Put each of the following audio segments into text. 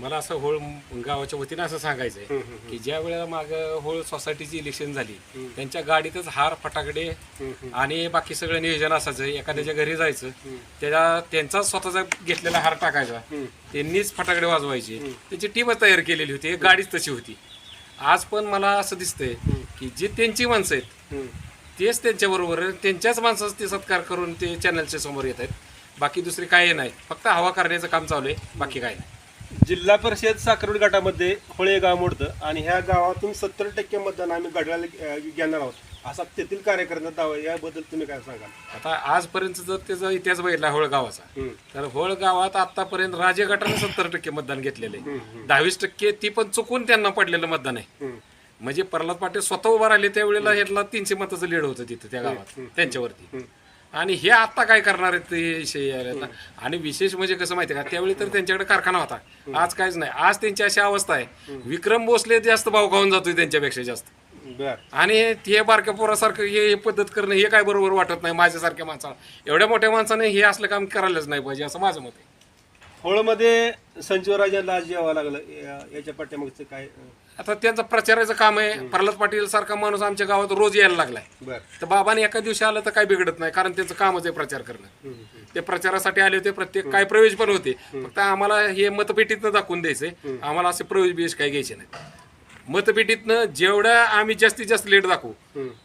मला असं होळ गावाच्या वतीनं असं सांगायचं आहे की ज्या वेळेला माग होळ सोसायटीची इलेक्शन झाली त्यांच्या गाडीतच हार फटाकडे आणि बाकी सगळं नियोजन असायचं. एखाद्याच्या घरी जायचं त्याच्या त्यांचा स्वतःचा घेतलेला हार टाकायचा. त्यांनीच फटाकडे वाजवायचे. त्याची टीमच तयार केलेली होती. गाडीच तशी होती. आज पण मला असं दिसतंय की जे त्यांची माणसं आहेत तेच त्यांच्याबरोबर. त्यांच्याच माणसाचा ते सत्कार करून ते चॅनलच्या समोर येत आहेत. बाकी दुसरी काही नाही. फक्त हवा करण्याचं काम चालू आहे. बाकी काही नाही. जिल्हा परिषद साखरवड गटामध्ये होळे गाव मोडतं आणि ह्या गावातून सत्तर टक्के मतदान आम्ही गडाला घेणार आहोत. असा तेथील कार्यकर्त्यांचा दावा आहे. याबद्दल तुम्ही काय सांगाल? आता आजपर्यंत जर त्याचा इतिहास बघितला होळ गावाचा. तर होळ गावात आतापर्यंत राजे गटाने सत्तर टक्के मतदान घेतलेलं आहे. दहावीस टक्के ती पण चुकून त्यांना पडलेलं मतदान आहे. म्हणजे प्रल्हाद पाटील स्वतः उभा राहिले त्यावेळेला ह्यातला तीनशे मताचं लीड होतं तिथं त्या गावात त्यांच्यावरती. आणि हे आता काय करणार आहेत ते ना. आणि विशेष म्हणजे कसं माहिती का त्यावेळी तर त्यांच्याकडे कारखाना होता. आज काहीच नाही. आज त्यांची अशी अवस्था आहे. विक्रम भोसले जास्त भाव खाऊन जातोय त्यांच्यापेक्षा जास्त. बर. आणि ते बारक्या पोरासारखं हे हे पद्धत करणं हे काय बरोबर वाटत नाही माझ्यासारख्या माणसाला? एवढ्या मोठ्या माणसाने हे असलं काम करायलाच नाही पाहिजे असं माझं मत आहे. होळमध्ये संजीवराजांना आज यावं लागलं. या- याच्या पाठ्यामागचं काय आता त्यांचं प्रचाराचं काम आहे. प्रल्हाद पाटील सारखा माणूस आमच्या गावात रोज यायला लागलाय. बर. तर बाबाने एका दिवशी आलं तर काही बिघडत नाही कारण त्यांचं कामच आहे प्रचार करणं. ते प्रचारासाठी आले होते प्रत्येक काय प्रवेश पण होते. फक्त आम्हाला हे मतपेटीतनं दाखवून द्यायचंय. आम्हाला असे प्रवेश बिवेश काही घ्यायचे नाही मतपेटीतनं जेवढं आम्ही जास्तीत जास्त लेट दाखवू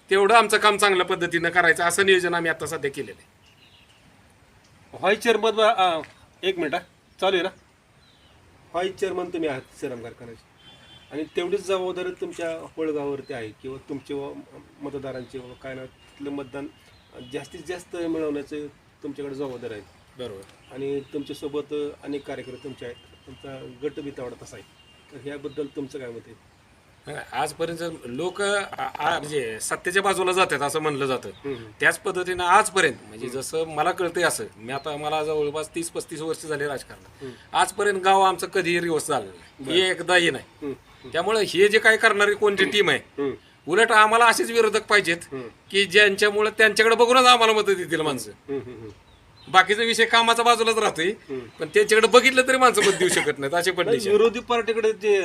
तेवढं आमचं काम चांगल्या पद्धतीनं करायचं. असं नियोजन आम्ही आता सध्या केलेलं आहे. व्हाईस चेअरमन एक मिनिट. चालू आहे ना? व्हाईस चेअरमन तुम्ही आहात श्रीराम कारखान्याचे आणि तेवढीच जबाबदारी तुमच्या होळगावावरती आहे किंवा तुमचे व मतदारांचे व काय ना तिथलं मतदान जास्तीत जास्त मिळवण्याचे तुमच्याकडे जबाबदारी आहे बरोबर. आणि तुमच्यासोबत अनेक कार्यकर्ते तुमचे आहेत. तुमचा गट बी तेवढा तसा आहे. तर ह्याबद्दल तुमचं काय मत आहे? आजपर्यंत लोक म्हणजे सत्तेच्या बाजूला जातात असं म्हणलं जातं. त्याच पद्धतीनं आजपर्यंत म्हणजे जसं मला कळतंय असं मी आता मला जवळपास तीस पस्तीस वर्ष झाले राजकारणात. आजपर्यंत गाव आमचं कधीही रिवर्स झालं नाही. हे एकदाही नाही. त्यामुळे हे जे काय करणारी कोणती टीम आहे उलट आम्हाला असेच विरोधक पाहिजेत की ज्यांच्यामुळे त्यांच्याकडे बघूनच आम्हाला मदत देतील माणसं. बाकीचा विषय कामाचा बाजूलाच राहतोय पण त्यांच्याकडे बघितलं तरी माणसं मत देऊ शकत नाहीत असे पण विरोधी पार्टीकडे जे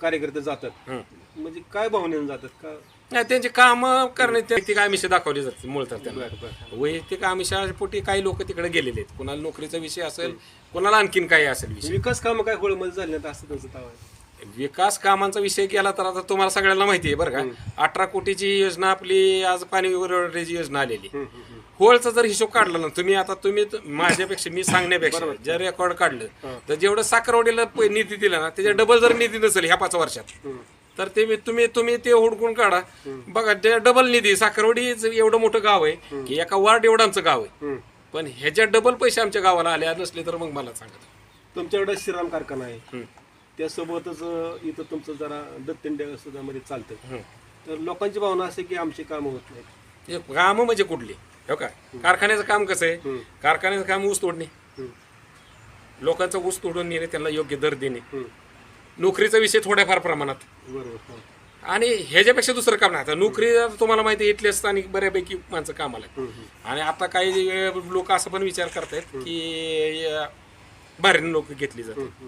कार्यकर्ते जातात म्हणजे काय भावनेने जातात? का नाही त्यांचे काम करण्यात वैयक्तिक आमिष दाखवली जाते मुळतात त्यांना. वैयक्तिक आमिषापोटी काही लोक तिकडे गेलेले आहेत. कोणाला नोकरीचा विषय असेल कोणाला आणखीन काही असेल विकास कामं काय होळमध्ये झाले असं त्यांचं विकास कामांचा विषय केला तर आता तुम्हाला सगळ्यांना माहिती आहे बरं का. अठरा कोटीची योजना आपली आज पाणी पुरवठ्याची योजना आलेली. होळचा जर हिशोब काढला ना तुम्ही आता तुम्ही माझ्यापेक्षा मी सांगण्यापेक्षा जर रेकॉर्ड काढलं तर जेवढं साखरवाडीला निधी दिला ना त्याच्या डबल जर निधी नसेल ह्या पाच वर्षात तर ते तुम्ही तुम्ही ते हुडकून काढा. बघा ते डबल निधी साखरवाडी एवढं मोठं गाव आहे की एका वार्ड एवढं आमचं गाव आहे. पण ह्याच्या डबल पैसे आमच्या गावाला आले नसले तर मग मला सांगा. तुमच्याकडे श्रीराम कारखाना आहे. त्यासोबतच इथं तुमचं जरा दत्त इंडिया सुद्धा मध्ये चालतं तर लोकांची भावना असे की आमची कामं होत नाहीत. हे काम म्हणजे कुठली? हो का? कारखान्याचं काम कसं आहे? कारखान्याचं काम ऊस तोडणे. लोकांचा ऊस तोडून नेणे त्यांना योग्य दर देणे. नोकरीचा विषय थोड्याफार प्रमाणात. बरोबर हो. आणि ह्याच्यापेक्षा दुसरं काम नाही. आता नोकरी तुम्हाला माहिती इथले स्थानिक बऱ्यापैकी माणसं कामाला आहेत. आणि आता काही लोक असं पण विचार करतायत की बाहेरून लोक घेतली जातात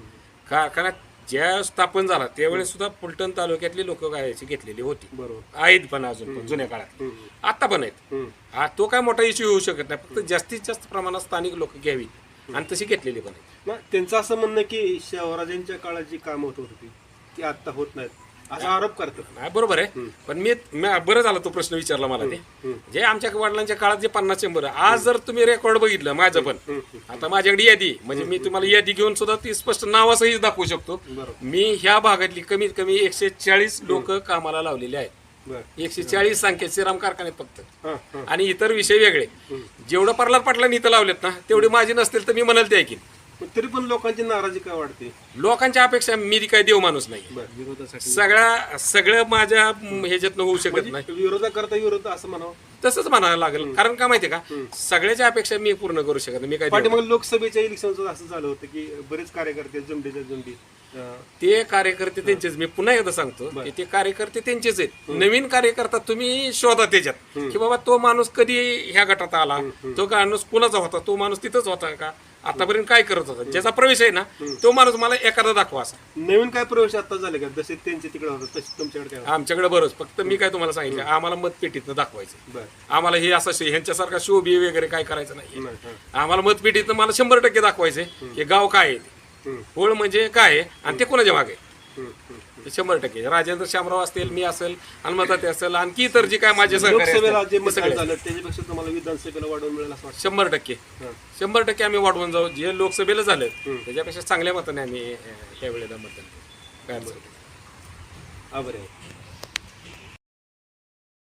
कारखाना ज्या स्थापन झाला त्यावेळेस सुद्धा फलटण तालुक्यातली लोक गायची घेतलेली होती. बरोबर. आहेत पण अजून पण जुन्या काळात. आता पण आहेत. हा तो काय मोठा इश्यू होऊ शकत नाही. फक्त जास्तीत जास्त प्रमाणात स्थानिक लोक घ्यावी. आणि तशी घेतलेली पण आहेत. त्यांचं असं म्हणणं की शिवराजांच्या काळात जी कामं होत होती ती आता होत नाहीत. असा आरोप करतात. नाही, बरोबर आहे. पण मी मी- बरं झालं तो प्रश्न विचारला मला ते. जे आमच्या वडिलांच्या काळात जे पन्नास शंभर आज जर तुम्ही रेकॉर्ड बघितलं माझं पण. आता माझ्याकडे यादी. म्हणजे मी तुम्हाला यादी घेऊन सुद्धा ती स्पष्ट नावासही दाखवू शकतो. मी ह्या भागातली कमीत कमी एकशे चाळीस लोक कामाला लावलेले आहेत. एकशे चाळीस संख्या श्रीराम कारखान्यात फक्त. आणि इतर विषय वेगळे. जेवढं प्रल्हाद पाटलांनी इथं लावलेत ना तेवढी माझी नसतील तर मी म्हणाल ते ऐकीन. पण तरी पण लोकांची नाराजी काय वाढते? लोकांच्या अपेक्षा मी काय देव माणूस नाही. बरं विरोधासाठी. सगळ्या सगळं माझ्या ह्याच्यातनं होऊ शकत नाही. विरोधाकरता विरोध असं म्हणावं? तसंच म्हणायला लागेल. कारण का माहितीये का? सगळ्याच्या अपेक्षा मी पूर्ण करू शकत नाही. मी काय देव- पाठीमागे लोकसभेच्या इलेक्शनचं असं झालं होतं की बरेच कार्यकर्ते जुंडीच्या जुंडी अं, ते कार्यकर्ते त्यांचेच. मी पुन्हा एकदा सांगतो की ते कार्यकर्ते त्यांचेच आहेत. नवीन कार्यकर्ता तुम्ही शोधा त्याच्यात. की बाबा तो माणूस कधी ह्या गटात आला? तो माणूस कुणाचा होता? तो माणूस तिथंच होता का? आतापर्यंत काय करत होता ज्याचा प्रवेश आहे ना तो माणूस मला एखादा दाखवा असा नवीन काय प्रवेश आता झाले का जसे त्यांचे तिकडे होतात तसे तुमच्याकडे काय? आमच्याकडे बरंच फक्त मी काय तुम्हाला सांगितलं आम्हाला मतपेटीतनं दाखवायचं बरं आम्हाला हे असं शे- ह्यांच्यासारखा शोभी वगैरे काय करायचं नाही नाही, हां. आम्हाला मतपेटीतनं मला शंभर टक्के दाखवायचंय की गाव काय आहे ते. हम्म, होळ म्हणजे काय आहे आणि ते कोणाच्या मागे आहे? हम्म, हम्म. शंभर टक्के राजेंद्र शामराव असतील मी असेल हनुमता असेल आणखी इतर जी काय माझे लोकसभेला जे मतदान सगळे. झालं त्याच्यापेक्षा तुम्हाला विधानसभेला वाढवून मिळेल असं वाटतं शंभर टक्के. शंभर टक्के आम्ही वाढवून जाऊ जे लोकसभेला झालं त्याच्यापेक्षा चांगल्या मताने आम्ही अं, यावेळेला मतदान. काय. आभार आहे